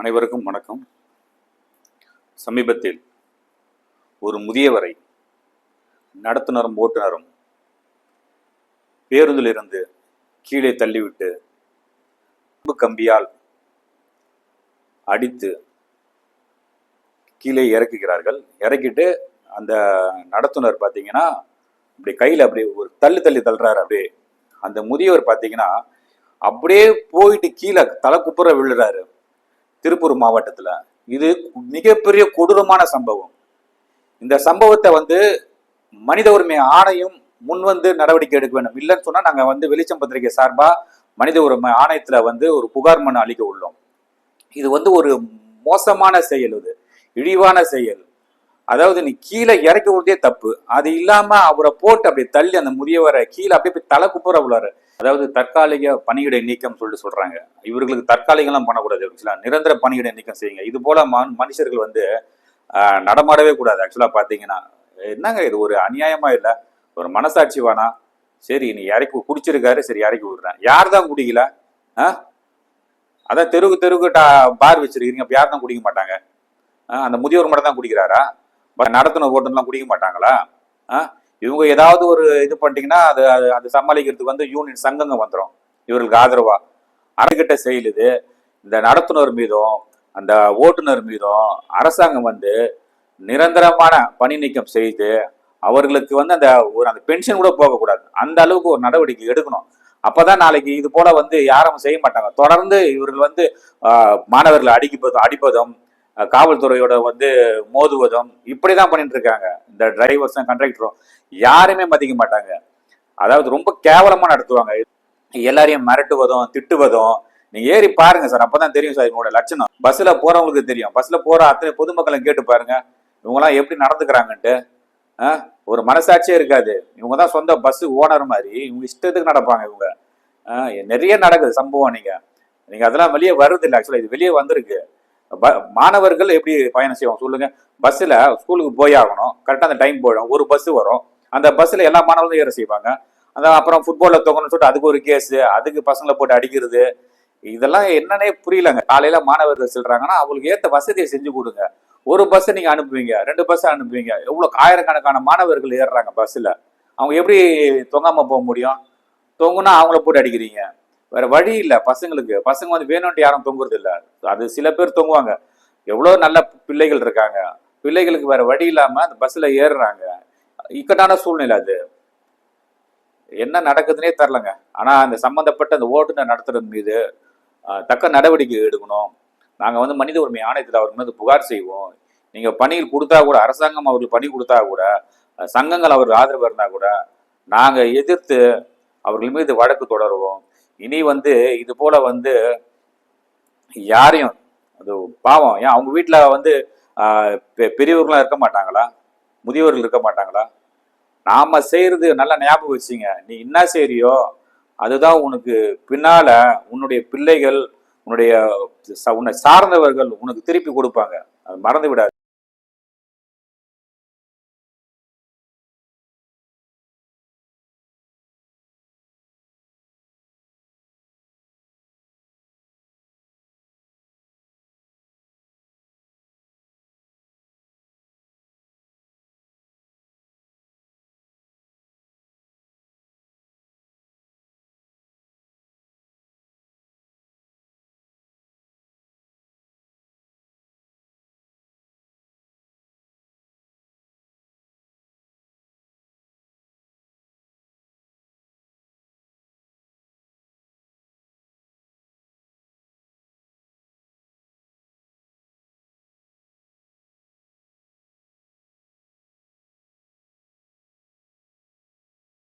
அனைவருக்கும் வணக்கம். சமீபத்தில் ஒரு முதியவரை நடத்துனரும் ஓட்டுநரும் பேருந்திலிருந்து கீழே தள்ளிவிட்டு இரும்பு கம்பியால் அடித்து கீழே இறக்குகிறார்கள். இறக்கிட்டு அந்த நடத்துனர் பார்த்தீங்கன்னா அப்படி கையில் அப்படி ஒரு தள்ளி தள்ளி தள்ளுறாரு. அப்படியே அந்த முதியவர் பார்த்தீங்கன்னா அப்படியே போயிட்டு கீழே தலை குப்புற விழுறாரு. திருப்பூர் மாவட்டத்தில் இது மிகப்பெரிய கொடூரமான சம்பவம். இந்த சம்பவத்தை வந்து மனித உரிமை ஆணையம் முன் வந்து நடவடிக்கை எடுக்க வேண்டும். இல்லைன்னு சொன்னால் நாங்கள் வந்து வெளிச்சம் பத்திரிகை சார்பாக மனித உரிமை ஆணையத்தில் வந்து ஒரு புகார் மனு அளிக்க உள்ளோம். இது வந்து ஒரு மோசமான செயல் இது. இழிவான செயல். அதாவது நீ கீழே இறக்கி விடுறதே தப்பு. அது இல்லாம அவரை போட்டு அப்படியே தள்ளி அந்த முதியவரை கீழே அப்படியே போய் தலை குப்புற உள்ளாரு. அதாவது தற்காலிக பணியிடை நீக்கம் சொல்லிட்டு சொல்றாங்க. இவர்களுக்கு தற்காலிகம்லாம் பண்ணக்கூடாது. ஆக்சுவலா நிரந்தர பணியிடை நீக்கம் செய்யுங்க. இது போல மனுஷர்கள் வந்து நடமாடவே கூடாது. ஆக்சுவலா பாத்தீங்கன்னா என்னங்க இது? ஒரு அநியாயமா இல்ல? ஒரு மனசாட்சி வேணா சரி நீ இறக்கி குடிச்சிருக்காரு. சரி இறக்கி விடுறேன். யார் தான் குடிக்கல? ஆ? அதான் தெருவுக்கு தெருவுக்கு டா- பார் வச்சிருக்கீங்க அப்ப யார் தான் குடிக்க மாட்டாங்க? ஆ, அந்த முதியோர் மட்டும் தான் குடிக்கிறாரா? நடத்தின நடத்துனர் குடிக்க மாட்டாங்களா? ஆ? இவங்க ஏதாவது ஒரு இது பண்ணிட்டீங்கன்னா அது அது அது சமாளிக்கிறதுக்கு வந்து யூனியன் சங்கங்க வந்துடும் இவர்களுக்கு ஆதரவா? அறகிட்ட செயல் இது. இந்த நடத்துனர் மீதும் அந்த ஓட்டுநர் மீதும் அரசாங்கம் வந்து நிரந்தரமான பணி நீக்கம் செய்து அவர்களுக்கு வந்து அந்த ஒரு அந்த பென்ஷன் கூட போகக்கூடாது அந்த அளவுக்கு ஒரு நடவடிக்கை எடுக்கணும். அப்போதான் நாளைக்கு இது போல வந்து யாரும் செய்ய மாட்டாங்க. தொடர்ந்து இவர்கள் வந்து மாணவர்களை அடிப்பதும் அடிப்பதும் காவல்துறையோட வந்து மோதுவதும் இப்படிதான் பண்ணிட்டு இருக்காங்க இந்த டிரைவர்ஸும் கண்டக்டரும் யாருமே மதிக்க மாட்டாங்க. அதாவது ரொம்ப கேவலமாக நடத்துவாங்க. எல்லாரையும் மிரட்டுவதும் திட்டுவதும். நீங்க ஏறி பாருங்க சார். அப்பதான் தெரியும் சார் இவங்களோட லட்சணம். பஸ்ல போறவங்களுக்கு தெரியும். பஸ்ல போற அத்தனை பொதுமக்களை கேட்டு பாருங்க. இவங்கெல்லாம் எப்படி நடந்துக்கிறாங்கன்ட்டு. ஆ? ஒரு மனசாட்சியே இருக்காது. இவங்க தான் சொந்த பஸ் ஓனர் மாதிரி. இவங்க இஷ்டத்துக்கு நடப்பாங்க இவங்க. நிறைய நடக்குது சம்பவம் நீங்க. நீங்க அதெல்லாம் வெளியே வருது இல்லை ஆக்சுவலா இது வெளியே வந்திருக்கு. மாணவர்கள் எப்படி பயணம் செய்வாங்க? சொல்லுங்க. பஸ்ஸில் ஸ்கூலுக்கு போய் ஆகணும். கரெக்டாக அந்த டைம் போயிடும். ஒரு பஸ் வரும். அந்த பஸ்ஸில் எல்லா மாணவர்களும் ஏற செய்வாங்க. அந்த அப்புறம் ஃபுட்பாலில் தொங்கணும்னு சொல்லிட்டு அதுக்கு ஒரு கேஸு அதுக்கு பசங்களை போட்டு அடிக்கிறது. இதெல்லாம் என்னன்னே புரியலங்க. காலையில் மாணவர்கள் செல்றாங்கன்னா அவங்களுக்கு ஏற்ற வசதியை செஞ்சு கொடுங்க. ஒரு பஸ்ஸை நீங்கள் அனுப்புவீங்க. ரெண்டு பஸ்ஸை அனுப்புவீங்க. எவ்வளோ ஆயிரக்கணக்கான மாணவர்கள் ஏறுறாங்க பஸ்ஸில் அவங்க எப்படி தொங்காமல் போக முடியும்? தொங்குனா அவங்கள போட்டு அடிக்கிறீங்க. வேற வழி இல்லை. பசங்களுக்கு பசங்க வந்து வேணும்ட்டு யாரும் தொங்குறது இல்லை. அது சில பேர் தொங்குவாங்க. எவ்வளோ நல்ல பிள்ளைகள் இருக்காங்க. பிள்ளைகளுக்கு வேற வழி இல்லாமல் அந்த பஸ்ஸில் ஏறுறாங்க. இக்கட்டான சூழ்நிலை அது. என்ன நடக்குதுன்னே தெரிலங்க ஆனால் அந்த சம்மந்தப்பட்ட அந்த ஓட்டுநர் நடத்துறது மீது தக்க நடவடிக்கை எடுக்கணும். நாங்கள் வந்து மனித உரிமை ஆணையத்தில் அவர் மீது புகார் செய்வோம். நீங்கள் பணியில் கொடுத்தா கூட அரசாங்கம் அவருக்கு பணி கொடுத்தா கூட சங்கங்கள் அவருக்கு ஆதரவு இருந்தால் கூட நாங்கள் எதிர்த்து அவர்கள் மீது வழக்கு தொடருவோம். இனி வந்து இது போல வந்து யாரையும் அது பாவம் ஏன் அவங்க வீட்டில் வந்து பெ- பெரியவர்களாம் இருக்க மாட்டாங்களா? முதியவர்கள் இருக்க மாட்டாங்களா? நாம் செய்கிறது நல்லா ஞாபகம் வச்சுங்க. நீ என்ன செய்கிறியோ அதுதான் உனக்கு பின்னால் உன்னுடைய பிள்ளைகள் உன்னுடைய உன்னை சார்ந்தவர்கள் உனக்கு திருப்பி கொடுப்பாங்க. அது மறந்து விடாது